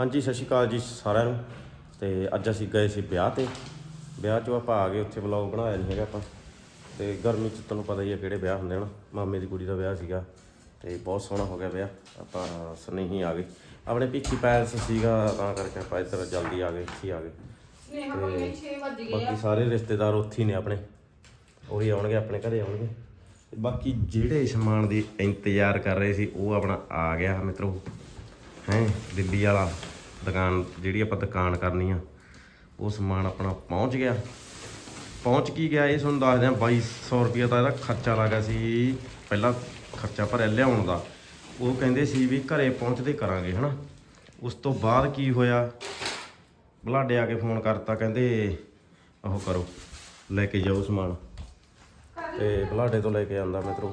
ਹਾਂਜੀ ਸਤਿ ਸ਼੍ਰੀ ਅਕਾਲ ਜੀ ਸਾਰਿਆਂ ਨੂੰ। ਤੇ ਅੱਜ ਅਸੀਂ ਗਏ ਸੀ ਵਿਆਹ ਤੇ। ਵਿਆਹ 'ਚੋਂ ਆਪਾਂ ਆ ਗਏ ਉੱਥੇ ਵਲੌਗ ਬਣਾਇਆ ਨਹੀਂ ਹੈਗਾ ਆਪਾਂ। ਤੇ ਗਰਮੀ 'ਚ ਤੁਹਾਨੂੰ ਪਤਾ ਹੀ ਹੈ ਕਿਹੜੇ ਵਿਆਹ ਹੁੰਦੇ ਹਨ ਮਾਮੇ ਦੀ ਕੁੜੀ ਦਾ ਵਿਆਹ ਸੀਗਾ ਤੇ ਬਹੁਤ ਸੋਹਣਾ ਹੋ ਗਿਆ ਵਿਆਹ। ਆਪਾਂ ਸਨੇਹੀ ਆ ਗਏ। ਆਪਣੇ ਭਿੱਖੀ ਪੈਲਸ ਸੀਗਾ ਤਾਂ ਕਰਕੇ ਆਪਾਂ ਇੱਧਰ ਜਲਦੀ ਆ ਗਏ ਇੱਥੇ ਆ ਗਏ। ਸਨੇਹਾ ਕੋਲ 6 ਵਜ ਗਏ ਆ। ਬਾਕੀ ਸਾਰੇ ਰਿਸ਼ਤੇਦਾਰ ਉੱਥੇ ਨੇ ਆਪਣੇ। ਉਹੀ ਆਉਣਗੇ ਆਪਣੇ ਘਰੇ ਆਉਣਗੇ। ਬਾਕੀ ਜਿਹੜੇ ਸਮਾਨ ਦੀ ਇੰਤਜ਼ਾਰ ਕਰ ਰਹੇ ਸੀ ਉਹ ਆਪਣਾ ਆ ਗਿਆ ਮਿੱਤਰੋ। ਹੈ, ਦਿੱਲੀ ਵਾਲਾ ਦੁਕਾਨ ਜਿਹੜੀ ਆਪਾਂ ਦੁਕਾਨ ਕਰਨੀ ਆ, ਉਹ ਸਮਾਨ ਆਪਣਾ ਪਹੁੰਚ ਗਿਆ। ਪਹੁੰਚ ਕੀ ਗਿਆ ਇਹ ਤੁਹਾਨੂੰ ਦੱਸਦੇ ਆ 2200 ਰੁਪਏ ਦਾ ਇਹਦਾ ਖਰਚਾ ਲੱਗਾ ਸੀ, ਪਹਿਲਾਂ ਖਰਚਾ ਭਰਿਆ ਲਿਆਉਣ ਦਾ। ਉਹ ਕਹਿੰਦੇ ਸੀ ਵੀ ਘਰੇ ਪਹੁੰਚਦੇ ਕਰਾਂਗੇ, ਹਨਾ। ਉਸ ਤੋਂ ਬਾਅਦ ਕੀ ਹੋਇਆ? ਬਲਾਡੇ ਆ ਕੇ ਫੋਨ ਕਰਤਾ, ਕਹਿੰਦੇ ਉਹ ਕਰੋ, ਲੈ ਕੇ ਜਾਓ ਸਮਾਨ। ਤੇ ਬਲਾਡੇ ਤੋਂ ਲੈ ਕੇ ਆਂਦਾ ਮਿੱਤਰੋ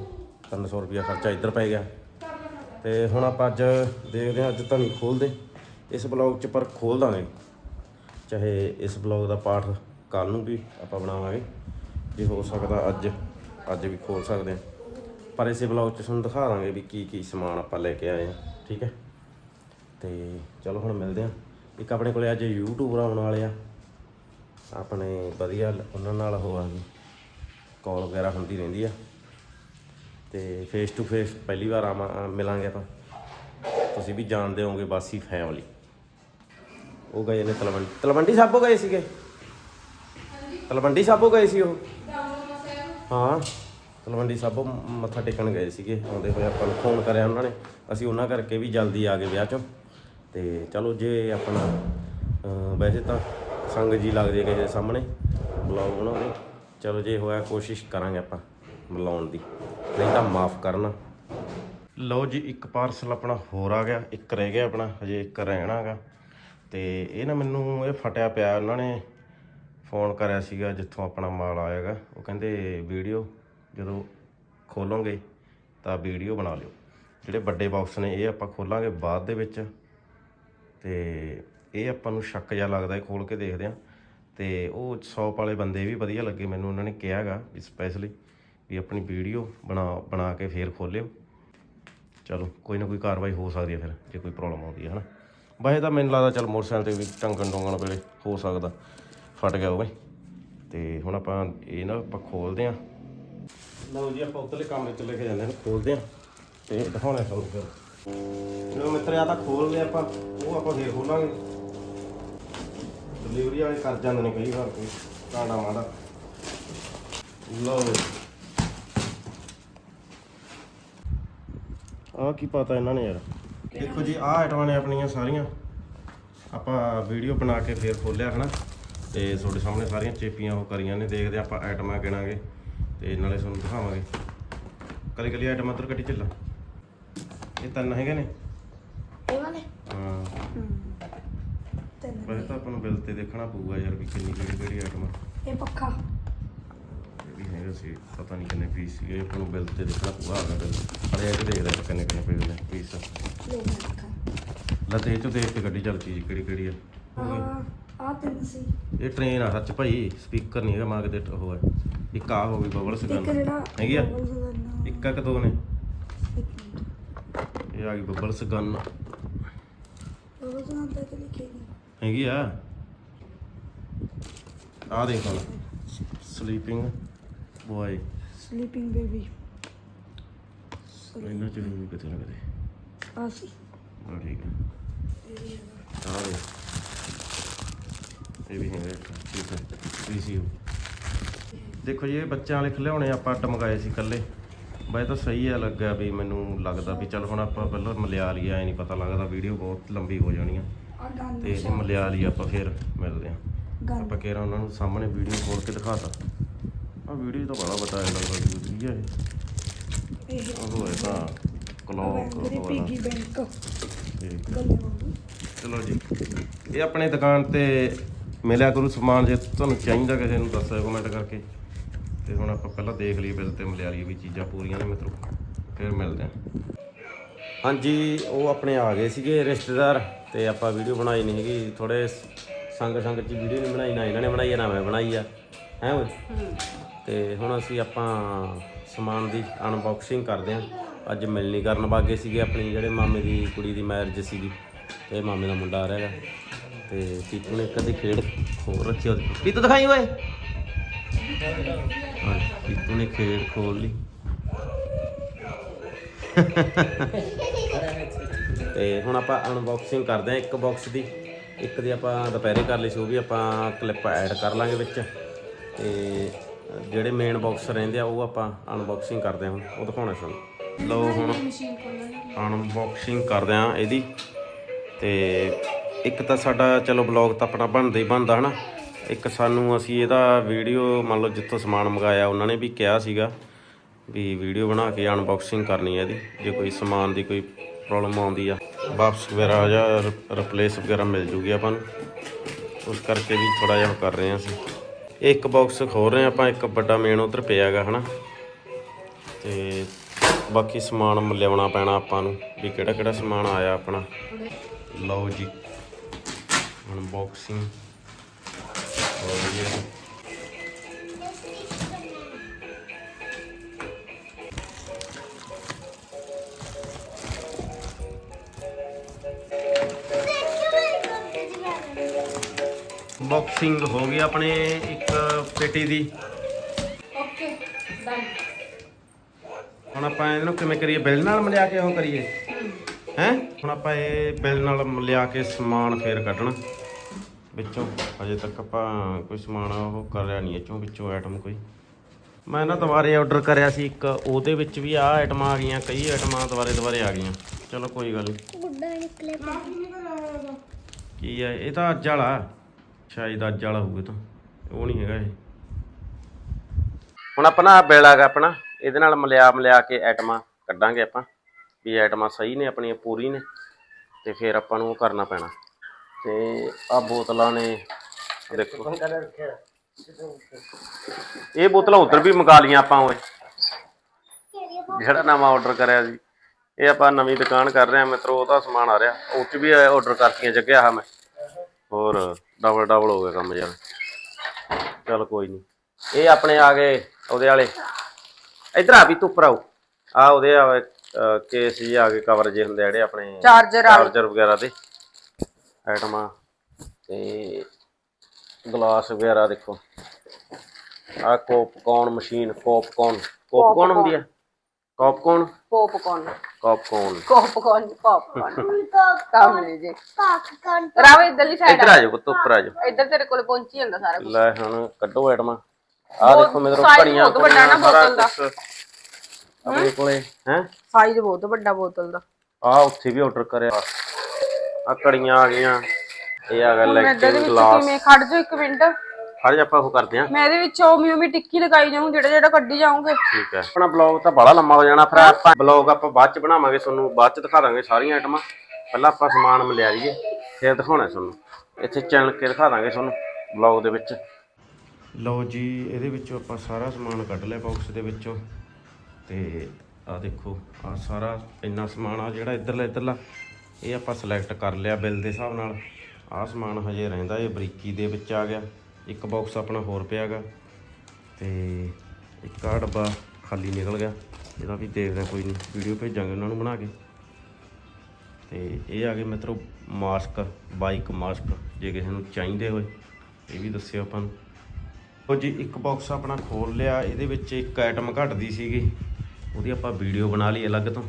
300 ਰੁਪਿਆ ਖਰਚਾ ਇੱਧਰ ਪੈ ਗਿਆ। ਤੇ ਹੁਣ ਆਪਾਂ ਅੱਜ ਦੇਖਦੇ ਹਾਂ ਅੱਜ ਤਾਂ ਨਹੀਂ ਖੋਲਦੇ ਇਸ ਬਲੌਗ 'ਚ ਪਰ ਖੋਲ ਦਾਂਗੇ। ਚਾਹੇ ਇਸ ਬਲੌਗ ਦਾ ਪਾਠ ਕੱਲ ਨੂੰ ਵੀ ਆਪਾਂ ਬਣਾਵਾਂਗੇ। ਜੇ ਹੋ ਸਕਦਾ ਅੱਜ ਅੱਜ ਵੀ ਖੋਲ ਸਕਦੇ ਹਾਂ। ਪਰ ਇਸੇ ਬਲੌਗ 'ਚ ਤੁਹਾਨੂੰ ਦਿਖਾ ਦਾਂਗੇ ਵੀ ਕੀ ਕੀ ਸਮਾਨ ਆਪਾਂ ਲੈ ਕੇ ਆਏ ਹਾਂ। ਠੀਕ ਹੈ? ਤੇ ਚਲੋ ਹੁਣ ਮਿਲਦੇ ਹਾਂ। ਇੱਕ ਆਪਣੇ ਕੋਲੇ ਅੱਜ ਯੂਟਿਊਬਰ ਆਉਣ ਵਾਲੇ ਆ। ਆਪਣੇ ਵਧੀਆ ਉਹਨਾਂ ਨਾਲ ਹੋ ਆ ਕਾਲ ਵਗੈਰਾ ਹੁੰਦੀ ਰਹਿੰਦੀ ਆ। ਤੇ ਫੇਸ ਟੂ ਫੇਸ ਪਹਿਲੀ ਵਾਰ ਆਵਾਂ ਮਿਲਾਂਗੇ ਆਪਾਂ। ਤੁਸੀਂ ਵੀ ਜਾਣਦੇ ਹੋਵੋਗੇ ਬਾਸੀ ਫੈਮਿਲੀ ਉਹ ਗਏ ਨੇ ਤਲਵੰਡੀ। ਤਲਵੰਡੀ ਸਾਬੋ ਗਏ ਸੀਗੇ? ਤਲਵੰਡੀ ਸਾਬੋ ਗਏ ਸੀ ਉਹ? ਹਾਂ, ਤਲਵੰਡੀ ਸਾਬੋ ਮੱਥਾ ਟੇਕਣ ਗਏ ਸੀਗੇ। ਆਉਂਦੇ ਹੋਏ ਆਪਾਂ ਨੂੰ ਫੋਨ ਕਰਿਆ ਉਹਨਾਂ ਨੇ। ਅਸੀਂ ਉਹਨਾਂ ਕਰਕੇ ਵੀ ਜਲਦੀ ਆ ਗਏ ਵਿਆਹ ਚੋਂ। ਤੇ ਚਲੋ ਜੇ ਆਪਣਾ ਵੈਸੇ ਤਾਂ ਸੰਗ ਜੀ ਲੱਗਦੇ ਕਿਸੇ ਦੇ ਸਾਹਮਣੇ। ਬਲੌਗ ਬਣਾਉਂਦੇ। ਚਲੋ ਜੇ ਹੋਇਆ ਕੋਸ਼ਿਸ਼ ਕਰਾਂਗੇ ਆਪਾਂ। ਬੁਲਾਉਣ ਦੀ। ਨਹੀਂ ਤਾਂ ਮਾਫ ਕਰਨਾ। ਲਓ ਜੀ, ਇੱਕ ਪਾਰਸਲ ਆਪਣਾ ਹੋਰ ਆ ਗਿਆ, ਇੱਕ ਰਹਿ ਗਿਆ ਆਪਣਾ, ਹਜੇ ਇੱਕ ਰਹਿਣਾਗਾ ਤੇ ਇਹ ਨਾ ਮੈਨੂੰ ਇਹ ਫਟਿਆ ਪਿਆ, ਉਹਨਾਂ ਨੇ ਫੋਨ ਕਰਿਆ ਸੀਗਾ ਜਿੱਥੋਂ ਆਪਣਾ ਮਾਲ ਆਏਗਾ ਉਹ ਕਹਿੰਦੇ, ਵੀਡੀਓ ਜਦੋਂ ਖੋਲੋਗੇ ਤਾਂ ਵੀਡੀਓ ਬਣਾ ਲਿਓ। ਜਿਹੜੇ ਵੱਡੇ ਬਾਕਸ ਨੇ, ਇਹ ਆਪਾਂ ਖੋਲਾਂਗੇ ਬਾਅਦ ਦੇ ਵਿੱਚ। ਤੇ ਇਹ ਆਪਾਂ ਨੂੰ ਸ਼ੱਕ ਜਿਹਾ ਲੱਗਦਾ ਹੈ ਖੋਲ ਕੇ ਦੇਖਦੇ ਆ। ਤੇ ਉਹ ਸ਼ੌਪ ਵਾਲੇ ਬੰਦੇ ਵੀ ਵਧੀਆ ਲੱਗੇ, ਮੈਨੂੰ ਉਹਨਾਂ ਨੇ ਕਿਹਾਗਾ ਵੀ ਸਪੈਸ਼ਲੀ ਵੀ ਆਪਣੀ ਵੀਡੀਓ ਬਣਾ ਬਣਾ ਕੇ ਫੇਰ ਖੋਲਿਓ। ਚਲੋ, ਕੋਈ ਨਾ ਕੋਈ ਕਾਰਵਾਈ ਹੋ ਸਕਦੀ ਹੈ ਫਿਰ, ਜੇ ਕੋਈ ਪ੍ਰੋਬਲਮ ਆਉਂਦੀ ਹੈ, ਹਨਾ? ਵੈਸੇ ਤਾਂ ਮੈਨੂੰ ਲੱਗਦਾ, ਚਲ ਮੋਟਰਸਾਈਕਲ ਤੇ ਵੀ ਟੰਗਣ ਟੰਗਣ ਵੇਲੇ ਹੋ ਸਕਦਾ। ਫਟ ਗਿਆ ਹੋਵੇ ਤੇ ਹੁਣ ਆਪਾਂ ਇਹ ਨਾ ਆਪਾਂ ਖੋਲਦੇ ਆਂ ਲਓ ਜੀ, ਆਪਾਂ ਉੱਤਲੇ ਕੰਮ ਚ ਲੈ ਕੇ ਜਾਂਦੇ ਹਾਂ, ਖੋਲਦੇ ਆਂ ਤੇ ਦਿਖਾਉਣਾ ਤੁਹਾਨੂੰ ਫਿਰ। ਲੋ ਮਿੱਤਰ ਆ ਤਾਂ ਖੋਲ ਲਿਆ ਆਪਾਂ। ਉਹ ਆਪਾਂ ਫੇਰ ਖੋਲਾਂਗੇ। ਡਿਲੀਵਰੀ ਵਾਲੇ ਕਰ ਜਾਂਦੇ ਨੇ ਕਈ ਵਾਰ ਕੋਈ ਕਾਂਡਾ ਮਾੜਾ। ਲਓ। ਆ ਕੀ ਪਤਾ ਇਹਨਾਂ ਨੇ ਯਾਰ। ਦੇਖੋ ਜੀ ਆਹ ਆਈਟਮਾਂ ਨੇ ਆਪਣੀਆਂ ਸਾਰੀਆਂ। ਆਪਾਂ ਵੀਡੀਓ ਬਣਾ ਕੇ ਫੇਰ ਖੋਲਿਆ ਹਨਾ? ਤੇ ਤੁਹਾਡੇ ਸਾਹਮਣੇ ਸਾਰੀਆਂ ਚੇਪੀਆਂ ਉਹ ਕਰੀਆਂ ਨੇ ਦੇਖਦੇ ਆਪਾਂ ਆਈਟਮਾਂ ਗਿਣਾਂਗੇ ਤੇ ਨਾਲੇ ਤੁਹਾਨੂੰ ਦਿਖਾਵਾਂਗੇ। ਕਲੀ ਕਲੀ ਆਈਟਮਾਂ ਇੱਧਰ ਕੱਢੀ ਚੱਲਾ। ਇਹ ਤਿੰਨ ਹੈਗੇ ਨੇ। ਇਹ ਵਾਲੇ ਹਾਂ। ਤਿੰਨ ਵੈਸੇ ਤਾਂ ਆਪਾਂ ਨੂੰ ਬਿੱਲ ਤੇ ਦੇਖਣਾ ਪਊਗਾ ਯਾਰ ਵੀ ਕਿੰਨੀ ਕਿਹੜੀ ਕਿਹੜੀ ਆਈਟਮ ਇਹ ਪੱਖਾ ਹੈਗਾ ਸੀ ਪਤਾ ਨਹੀਂ ਕਿੰਨੇ ਪੀਸ ਸੀਗੇ ਆਪਾਂ ਨੂੰ ਬਿੱਲ ਤੇ ਦੇਖਣਾ ਪਊਗਾ ਆਗਾ ਬਿੱਲ। ਪਰ ਇਹ ਤੇ ਦੇਖਦਾ ਆਪਾਂ ਕਿੰਨੇ ਕਿੰਨੇ ਪੀਸ ਨੇ ਪੀਸ ਲੈ ਲੱਤੇ ਇਹ ਚੋਂ ਦੇਖ ਕੇ ਗੱਡੀ ਚੱਲ ਚੀਜ਼ ਕਿਹੜੀ ਕਿਹੜੀ ਆ। ਆ ਆ ਤਿੰਨ ਸੀ। ਇਹ ਟ੍ਰੇਨ ਆ ਸੱਚ ਭਾਈ ਸਪੀਕਰ ਨਹੀਂ ਹੈਗਾ ਮਾਗ ਤੇ ਉਹ ਹੈ। ਇੱਕ ਆ ਹੋ ਗਈ ਬਬਲ ਇੱਕ ਸਗਨ ਹੈਗੀ ਆ? ਦਾ ਇੱਕ ਆ ਕਿ ਦੋ ਨੇ? ਇੱਕ ਇਹ ਆ ਗਈ ਬਬਲ ਸਗਨ bubbles ਦਾ ਤਾਂ ਕਿ ਲਿਖੇ ਹੈਗੀ ਆ। ਆ ਦੇਖ ਸਲੀਪਿੰਗ ਬੋਏ ਸਲੀਪਿੰਗ ਬੇਬੀ ਇਹਨਾਂ ਚ ਵੀ ਕਿਤੇ ਨਾ ਕਿਤੇ ਆ ਸੀ ਹਾਂ ਠੀਕ ਹੈ ਆ ਇਹ ਵੀ ਹੈਗਾ ਇੱਕ, ਠੀਕ ਹੈ ਪੀਸੀਯੂ ਦੇਖੋ ਜੀ ਇਹ ਬੱਚਿਆਂ ਵਾਲੇ ਖਿਡੌਣੇ ਆਪਾਂ ਅੱਡ ਮੰਗਾਏ ਸੀ ਕੱਲੇ ਬਾਈ ਤਾਂ ਸਹੀ ਆ ਲੱਗਾ ਵੀ ਮੈਨੂੰ ਲੱਗਦਾ ਵੀ ਚੱਲ ਹੁਣ ਆਪਾਂ ਪਹਿਲਾਂ ਮਲਿਆ ਲਈ ਐ ਨਹੀਂ ਪਤਾ ਲੱਗਦਾ ਵੀਡੀਓ ਬਹੁਤ ਲੰਬੀ ਹੋ ਜਾਣੀ ਆ। ਤੇ ਇਹ ਮਲਿਆ ਲਈ ਆਪਾਂ ਫਿਰ ਮਿਲਦੇ ਆ। ਆਪਾਂ ਕਹਿ ਉਹਨਾਂ ਨੂੰ ਸਾਹਮਣੇ ਵੀਡੀਓ ਖੋਲ ਕੇ ਦਿਖਾਤਾ ਆ ਵੀਡੀਓ ਤਾਂ ਬੜਾ ਬਤਾ ਲੱਗਦਾ ਵੀ ਵਧੀਆ ਇਹ। ਇਹ ਉਹ ਹੈ ਤਾਂ ਕਲੌਕ ਪਿਗੀ ਬੈਂਕ। ਠੀਕ। ਗੱਲੇ ਵਾਂਗੂ ਚਲੋ ਜੀ ਇਹ ਆਪਣੇ ਦੁਕਾਨ ਤੇ ਮਿਲਿਆ ਕਰੂ ਸਮਾਨ ਜੇ ਤੁਹਾਨੂੰ ਚਾਹੀਦਾ ਕਿਸੇ ਨੂੰ ਦੱਸਿਓ ਕਮੈਂਟ ਕਰਕੇ। ਤੇ ਹੁਣ ਆਪਾਂ ਪਹਿਲਾਂ ਦੇਖ ਲਈਏ ਬਿੱਲ ਤੇ ਮਿਲਿਆ ਲਈਏ ਵੀ ਚੀਜ਼ਾਂ ਪੂਰੀਆਂ ਨੇ ਮਿੱਤਰੋ। ਫਿਰ ਮਿਲਦੇ ਹਾਂ। ਹਾਂਜੀ ਉਹ ਆਪਣੇ ਆ ਗਏ ਸੀਗੇ ਰਿਸ਼ਤੇਦਾਰ ਤੇ ਆਪਾਂ ਵੀਡੀਓ ਬਣਾਈ ਨਹੀਂ ਹੈਗੀ ਥੋੜੇ ਸੰਗ ਸੰਗ ਚ ਵੀਡੀਓ ਨਹੀਂ ਬਣਾਈ ਨਾ ਇਹਨਾਂ ਨੇ ਬਣਾਈ ਆ ਨਾ ਮੈਂ ਬਣਾਈ ਆ। ਹੈ ਓਏ? ਤੇ ਹੁਣ ਅਸੀਂ ਆਪਾਂ ਸਮਾਨ ਦੀ ਅਨਬਾਕਸਿੰਗ ਕਰਦੇ ਹਾਂ ਅੱਜ ਮਿਲਣੀ ਕਰਨ ਵਾਗੇ ਸੀਗੇ ਆਪਣੀ ਜਿਹੜੇ ਮਾਮੇ ਦੀ ਕੁੜੀ ਦੀ ਮੈਰਿਜ ਸੀਗੀ। ਤੇ ਮਾਮੇ ਦਾ ਮੁੰਡਾ ਆ ਰਿਹਾ ਹੈਗਾ। ਤੇ ਪੀਤੂ ਨੇ ਕਦੇ ਖੇਡ ਖੋਲ ਰੱਖੀ ਉਹਦੀ ਪੀਤੂ ਦਿਖਾਈ ਓਏ। ਹਾਂ ਪੀਤੂ ਨੇ ਖੇਡ ਖੋਲ ਲਈ। ਤੇ ਹੁਣ ਆਪਾਂ ਅਨਬਾਕਸਿੰਗ ਕਰਦੇ ਹਾਂ ਇੱਕ ਬਾਕਸ ਦੀ। ਇੱਕ ਦੀ ਆਪਾਂ ਦੁਪਹਿਰੇ ਕਰ ਲਈ ਸੀ ਉਹ ਵੀ ਆਪਾਂ ਕਲਿੱਪ ਐਡ ਕਰ ਲਾਂਗੇ ਵਿੱਚ। ਤੇ ਜਿਹੜੇ ਮੇਨ ਬਾਕਸ ਰਹਿੰਦੇ ਆ ਉਹ ਆਪਾਂ ਅਨਬਾਕਸਿੰਗ ਕਰਦੇ ਹਾਂ ਹੁਣ ਉਹ ਦਿਖਾਉਣਾ ਸਾਨੂੰ ਲਓ ਹੁਣ ਅਨਬਾਕਸਿੰਗ ਕਰਦੇ ਹਾਂ ਇਹਦੀ। ਤੇ ਇੱਕ ਤਾਂ ਸਾਡਾ ਚਲੋ ਬਲੌਗ ਤਾਂ ਆਪਣਾ ਬਣਦਾ ਹੀ ਬਣਦਾ ਹਨਾ? ਇੱਕ ਸਾਨੂੰ ਅਸੀਂ ਇਹਦਾ ਵੀਡੀਓ ਮੰਨ ਲਓ ਜਿੱਥੋਂ ਸਮਾਨ ਮੰਗਾਇਆ ਉਹਨਾਂ ਨੇ ਵੀ ਕਿਹਾ ਸੀਗਾ ਵੀ ਵੀਡੀਓ ਬਣਾ ਕੇ ਅਨਬਾਕਸਿੰਗ ਕਰਨੀ ਹੈ ਇਹਦੀ ਜੇ ਕੋਈ ਸਮਾਨ ਦੀ ਕੋਈ ਪ੍ਰੋਬਲਮ ਆਉਂਦੀ ਆ। ਵਾਪਸ ਵਗੈਰਾ ਜਾਂ ਰਿਪਲੇਸ ਵਗੈਰਾ ਮਿਲ ਜੂਗੀ ਆਪਾਂ ਨੂੰ। ਉਸ ਕਰਕੇ ਵੀ ਥੋੜਾ ਜਿਹਾ ਉਹ ਕਰ ਰਹੇ ਹਾਂ ਅਸੀਂ। ਇਹ ਇੱਕ ਬਾਕਸ ਖੋਲ ਰਹੇ ਹਾਂ ਆਪਾਂ, ਇੱਕ ਵੱਡਾ ਮੇਨ ਉਧਰ ਪਿਆ ਹੈਗਾ, ਹਨਾ। ਤੇ ਬਾਕੀ ਸਮਾਨ ਲਿਆਉਣਾ ਪੈਣਾ ਆਪਾਂ ਨੂੰ, ਵੀ ਕਿਹੜਾ ਕਿਹੜਾ ਸਮਾਨ ਆਇਆ ਆਪਣਾ। ਲਓ ਜੀ ਅਨਬਾਕਸਿੰਗ ਹੋ ਰਹੀ ਹੈ ਬਾਕਸਿੰਗ ਹੋ ਗਈ ਆਪਣੇ ਇੱਕ ਪੇਟੀ ਦੀ। ਓਕੇ ਡਨ ਹੁਣ ਆਪਾਂ ਇਹਨੂੰ ਕਿਵੇਂ ਕਰੀਏ? ਬਿੱਲ ਨਾਲ ਮਿਲਾ ਕੇ ਉਹ ਕਰੀਏ? ਹੈ? ਹੁਣ ਆਪਾਂ ਇਹ ਬਿੱਲ ਨਾਲ ਮਿਲਾ ਕੇ ਸਮਾਨ ਫੇਰ ਕੱਢਣਾ। ਵਿੱਚੋਂ ਅਜੇ ਤੱਕ ਆਪਾਂ ਕੋਈ ਸਮਾਨ ਉਹ ਕਰ ਰਿਆ ਨਹੀਂ ਇਹ ਚੋਂ ਵਿੱਚੋਂ ਆਈਟਮ ਕੋਈ। ਮੈਂ ਨਾ ਦੁਬਾਰੇ ਆਰਡਰ ਕਰਿਆ ਸੀ ਇੱਕ ਉਹਦੇ ਵਿੱਚ ਵੀ ਆਹ ਆਈਟਮਾਂ ਆ ਗਈਆਂ ਕਈ ਆਈਟਮਾਂ ਦੁਬਾਰੇ ਦੁਬਾਰੇ ਆ ਗਈਆਂ। ਚਲੋ ਕੋਈ ਗੱਲ ਨਹੀਂ ਗੁੱਡਾ ਨਿਕਲੇ ਕੀ ਹੈ ਇਹ ਤਾਂ ਅੱਜ ਵਾਲਾ। ਸ਼ਾਇਦ ਅੱਜ ਵਾਲਾ ਹੋਊਗਾ ਤਾਂ। ਉਹ ਨਹੀਂ ਹੈਗਾ ਇਹ। ਹੁਣ ਆਪਣਾ ਬਿੱਲ ਆਗਾ ਆਪਣਾ, ਇਹਦੇ ਨਾਲ ਮਿਲਿਆ ਮਿਲਿਆ ਕੇ ਆਈਟਮਾਂ ਕੱਢਾਂਗੇ ਆਪਾਂ, ਵੀ ਆਈਟਮਾਂ ਸਹੀ ਨੇ, ਆਪਣੀਆਂ ਪੂਰੀ ਨੇ, ਤੇ ਫਿਰ ਆਪਾਂ ਨੂੰ ਉਹ ਕਰਨਾ ਪੈਣਾ। ਤੇ ਆ ਬੋਤਲਾਂ ਨੇ, ਦੇਖੋ। ਇਹ ਬੋਤਲਾਂ ਉਧਰ ਵੀ ਮੰਗਾ ਲੀਆਂ ਆਪਾਂ ਓਏ। ਜਿਹੜਾ ਨਵਾਂ ਆਰਡਰ ਕਰਿਆ ਸੀ। ਇਹ ਆਪਾਂ ਨਵੀਂ ਦੁਕਾਨ ਕਰ ਰਹੇ ਹਾਂ ਮਿੱਤਰੋ, ਉਹਦਾ ਸਮਾਨ ਆ ਰਿਹਾ। ਉਹ ਚ ਵੀ ਆਰਡਰ ਕਰਤੀਆਂ ਜੱਗਿਆ ਹਾਂ ਮੈਂ। ਹੋਰ। ਡਬਲ ਡਬਲ ਹੋ ਗਿਆ ਕੰਮ ਯਾਰ। ਚਲ ਕੋਈ ਨਹੀਂ ਇਹ ਆਪਣੇ ਆ ਗਏ ਉਹਦੇ ਵਾਲੇ। ਇਧਰ ਆ ਵੀ ਤੂੰ ਆਓ। ਆ ਉਹਦੇ ਆ ਕੇਸ ਜੀ ਆ ਗਏ ਕਵਰ ਜੇ ਹੁੰਦੇ ਜਿਹੜੇ ਆਪਣੇ ਚਾਰਜਰ ਚਾਰਜਰ ਵਗੈਰਾ ਦੇ। ਆਈਟਮਾਂ ਤੇ ਗਲਾਸ ਵਗੈਰਾ ਦੇਖੋ। ਆ ਪੌਪਕੌਰਨ ਮਸ਼ੀਨ ਪੌਪਕੌਰਨ ਪੌਪਕੌਰਨ ਹੁੰਦੀ ਆ? Popcorn popcorn popcorn popcorn popcorn ਕੰਮ ਨਹੀਂ ਜੀ। ਪਾਕ ਕੰਨ ਰਾਵੇ ਇਧਰਲੀ ਸਾਈਡ ਇੱਧਰ ਆ ਜਾਓ ਪੁੱਤ ਉੱਪਰ ਆ ਜਾਓ। ਇੱਧਰ ਤੇਰੇ ਕੋਲ ਪਹੁੰਚੀ ਜਾਂਦਾ ਸਾਰਾ ਕੁਝ ਲੈ ਹੁਣ ਕੱਢੋ ਆਈਟਮਾਂ ਆ ਦੇਖੋ ਮੇਰੇ size ਘੜੀਆਂ ਬਹੁਤ ਵੱਡਾ ਨਾ ਬੋਤਲ ਦਾ। ਆਪਣੇ ਕੋਲੇ ਹੈ? ਸਾਈਜ਼ ਬਹੁਤ ਵੱਡਾ ਬੋਤਲ ਦਾ। ਆ ਉੱਥੇ ਵੀ ਆਰਡਰ ਕਰਿਆ। ਆ ਕੜੀਆਂ ਆ ਗਈਆਂ। ਇਹ ਆ ਗਿਆ ਮੈਂ ਵਿੱਚ ਗਲਾਸ ਕਿਵੇਂ ਖੜ ਜਾ ਇੱਕ ਮਿੰਟ। ਹਰ ਆਪਾਂ ਉਹ ਕਰਦੇ ਆ ਮੈਂ ਇਹਦੇ ਵਿੱਚ ਉਹ ਮਿਊਮੀ ਟਿੱਕੀ ਲਗਾਈ ਜਾਊਂ ਜਿਹੜਾ ਜਿਹੜਾ ਕੱਢੀ ਜਾਊਂਗੇ। ਠੀਕ ਹੈ। ਆਪਣਾ ਬਲੌਗ ਤਾਂ ਬੜਾ ਲੰਮਾ ਹੋ ਜਾਣਾ ਫਿਰ ਆਪਾਂ ਬਲੌਗ ਆਪਾਂ ਬਾਅਦ ਚ ਬਣਾਵਾਂਗੇ ਤੁਹਾਨੂੰ ਬਾਅਦ ਚ ਦਿਖਾ ਦਾਂਗੇ ਸਾਰੀਆਂ ਆਈਟਮਾਂ ਪਹਿਲਾਂ ਆਪਾਂ ਸਮਾਨ ਮਿਲਿਆ ਲਈਏ ਫਿਰ ਦਿਖਾਉਣਾ ਤੁਹਾਨੂੰ। ਇੱਥੇ ਚੈਨਲ ਕੇ ਦਿਖਾ ਦਾਂਗੇ ਤੁਹਾਨੂੰ ਬਲੌਗ ਦੇ ਵਿੱਚ। ਲਓ ਜੀ ਇਹਦੇ ਵਿੱਚੋਂ ਆਪਾਂ ਸਾਰਾ ਸਮਾਨ ਕੱਢ ਲਿਆ ਬਾਕਸ ਦੇ ਵਿੱਚੋਂ। ਤੇ ਆ ਦੇਖੋ ਆ ਸਾਰਾ ਇੰਨਾ ਸਮਾਨ ਆ ਜਿਹੜਾ ਇੱਧਰਲਾ ਇੱਧਰਲਾ ਇਹ ਆਪਾਂ ਸਿਲੈਕਟ ਕਰ ਲਿਆ ਬਿੱਲ ਦੇ ਹਿਸਾਬ ਨਾਲ। ਆਹ ਸਮਾਨ ਹਜੇ ਰਹਿੰਦਾ ਇਹ ਬਰੀਕੀ ਦੇ ਵਿੱਚ ਆ ਗਿਆ। ਇੱਕ ਬਾਕਸ ਆਪਣਾ ਹੋਰ ਪਿਆਗਾ ਤੇ ਇੱਕ ਆਹ ਡੱਬਾ ਖਾਲੀ ਨਿਕਲ ਗਿਆ। ਇਹਦਾ ਵੀ ਦੇਖਦੇ ਹਾਂ, ਕੋਈ ਨਹੀਂ ਵੀਡੀਓ ਭੇਜਾਂਗੇ ਉਹਨਾਂ ਨੂੰ ਬਣਾ ਕੇ। ਤੇ ਇਹ ਆ ਗਏ ਮਿੱਤਰੋ ਮਾਸਕ ਬਾਈਕ ਮਾਸਕ ਜੇ ਕਿਸੇ ਨੂੰ ਚਾਹੀਦੇ ਹੋਏ, ਇਹ ਵੀ ਦੱਸਿਓ ਆਪਾਂ ਨੂੰ। ਉਹ ਜੀ, ਇੱਕ ਬਾਕਸ ਆਪਣਾ ਖੋਲ ਲਿਆ। ਇਹਦੇ ਵਿੱਚ ਇੱਕ ਆਈਟਮ ਘਟਦੀ ਸੀਗੀ। ਉਹਦੀ ਆਪਾਂ ਵੀਡੀਓ ਬਣਾ ਲਈ ਅਲੱਗ ਤੋਂ।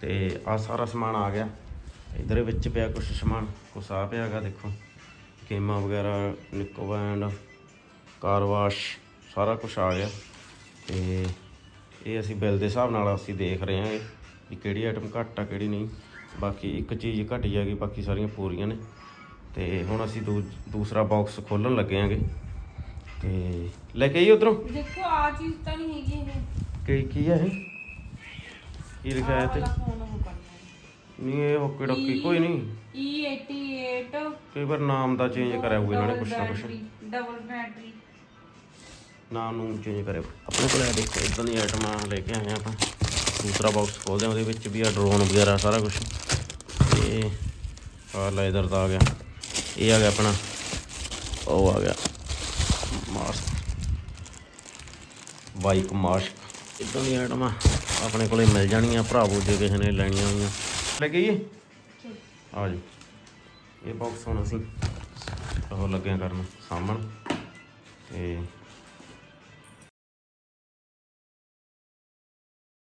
ਤੇ ਆ ਸਾਰਾ ਸਮਾਨ ਆ ਗਿਆ। ਇਧਰ ਵਿੱਚ ਪਿਆ ਕੁਝ ਸਮਾਨ, ਕੁਛ ਆ ਪਿਆ ਹੈਗਾ, ਦੇਖੋ। ਗੇਮਾਂ ਵਗੈਰਾ ਨਿੱਕੋ ਕਾਰ ਵਾਸ਼ ਸਾਰਾ ਕੁਝ ਆ ਗਿਆ। ਤੇ ਇਹ ਅਸੀਂ ਬਿੱਲ ਦੇ ਹਿਸਾਬ ਨਾਲ ਅਸੀਂ ਦੇਖ ਰਹੇ ਹਾਂ ਵੀ ਕਿਹੜੀ ਆਈਟਮ ਘੱਟ ਆ ਕਿਹੜੀ ਨਹੀਂ। ਬਾਕੀ ਇੱਕ ਚੀਜ਼ ਘਟੀ ਹੈਗੀ ਬਾਕੀ ਸਾਰੀਆਂ ਪੂਰੀਆਂ ਨੇ। ਤੇ ਹੁਣ ਅਸੀਂ ਦੂਸਰਾ ਬਾਕਸ ਖੋਲਣ ਲੱਗੇ ਆਂਗੇ ਤੇ ਲੈ ਕੇ ਆਈ ਉਧਰੋਂ? ਦੇਖੋ ਆ ਚੀਜ਼ ਤਾਂ ਨਹੀਂ ਹੈਗੀ ਇਹ। ਕੀ ਕੀ ਹੈ ਇਹ? ਕੀ ਲਿਖਿਆ ਹੈ ਤੇ? ਨਹੀਂ ਇਹ ਹੋਕੀ ਡੋਕੀ ਕੋਈ ਨਹੀਂ। E88 ਕਈ ਵਾਰ ਨਾਮ ਦਾ ਚੇਂਜ ਕਰਿਆ ਹੋਊਗਾ ਇਹਨਾਂ ਨੇ ਕੁਛ ਨਾ ਕੁਛ। ਡਬਲ ਬੈਟਰੀ ਨਾਮ ਨੂੰ ਚੇਂਜ ਕਰਿਆ ਆਪਣੇ ਕੋਲ ਇਹ ਦੇਖੋ ਇਦਾਂ ਦੀ ਆਈਟਮਾਂ ਲੈ ਕੇ ਆਏ ਆਪਾਂ। ਦੂਸਰਾ ਬਾਕਸ ਖੋਲਦੇ ਹਾਂ ਉਹਦੇ ਵਿੱਚ ਵੀ ਆ ਡਰੋਨ ਵਗੈਰਾ ਸਾਰਾ ਕੁਝ ਇਹ ਆ ਲੈਦਰ ਦਾ ਆ ਗਿਆ। ਇਹ ਆ ਗਿਆ ਆਪਣਾ। ਉਹ ਆ ਗਿਆ। ਮਾਸਕ ਬਾਈਕ ਮਾਸਕ ਇਦਾਂ ਦੀਆਂ ਆਈਟਮਾਂ ਆਪਣੇ ਕੋਲੇ ਮਿਲ ਜਾਣੀਆਂ ਭਰਾਵੋ ਜੇ ਕਿਸੇ ਨੇ ਲੈਣੀਆਂ ਹੋਈਆਂ। ਲੈ ਕੇ ਆਈਏ। ਆ ਜਾਓ। ਇਹ ਬਾਕਸ ਹੁਣ ਅਸੀਂ ਉਹ ਲੱਗਿਆ ਕਰਨ ਸਾਂਭਣ ਤੇ